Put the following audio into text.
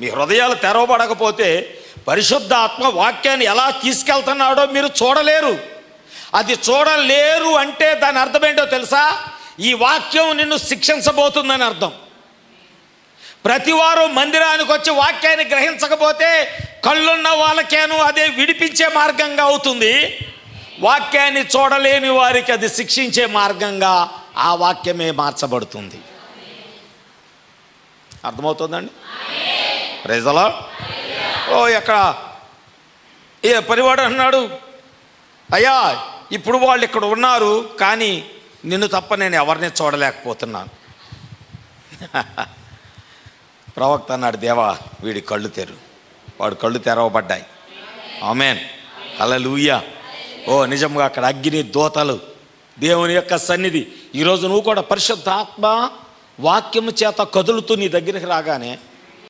మీ హృదయాలు తెరవబడకపోతే పరిశుద్ధ ఆత్మ వాక్యాన్ని ఎలా తీసుకెళ్తున్నాడో మీరు చూడలేరు. అది చూడలేరు అంటే దాని అర్థం ఏంటో తెలుసా? ఈ వాక్యం నిన్ను శిక్షించబోతుందని అర్థం. ప్రతివారు మందిరానికి వచ్చి వాక్యాన్ని గ్రహించకపోతే కళ్ళున్న వాళ్ళకేను అదే విడిపించే మార్గంగా అవుతుంది. వాక్యాన్ని చూడలేని వారికి అది శిక్షించే మార్గంగా ఆ వాక్యమే మార్చబడుతుంది. అర్థమవుతుందండి? ప్రజలో ఓ ఎక్కడ? ఏ పనివాడు అన్నాడు అయ్యా ఇప్పుడు వాళ్ళు ఇక్కడ ఉన్నారు కానీ నిన్ను తప్ప నేను ఎవరిని చూడలేకపోతున్నాను. ప్రవక్త అన్నాడు దేవా వీడి కళ్ళు తెరు. వాడు కళ్ళు తెరవబడ్డాయి. ఆమెన్ హల్లెలూయా ఓ నిజంగా అక్కడ అగ్ని దోతలు దేవుని యొక్క సన్నిధి. ఈరోజు నువ్వు కూడా పరిశుద్ధాత్మ వాక్యము చేత కదులుతూ నీ దగ్గరికి రాగానే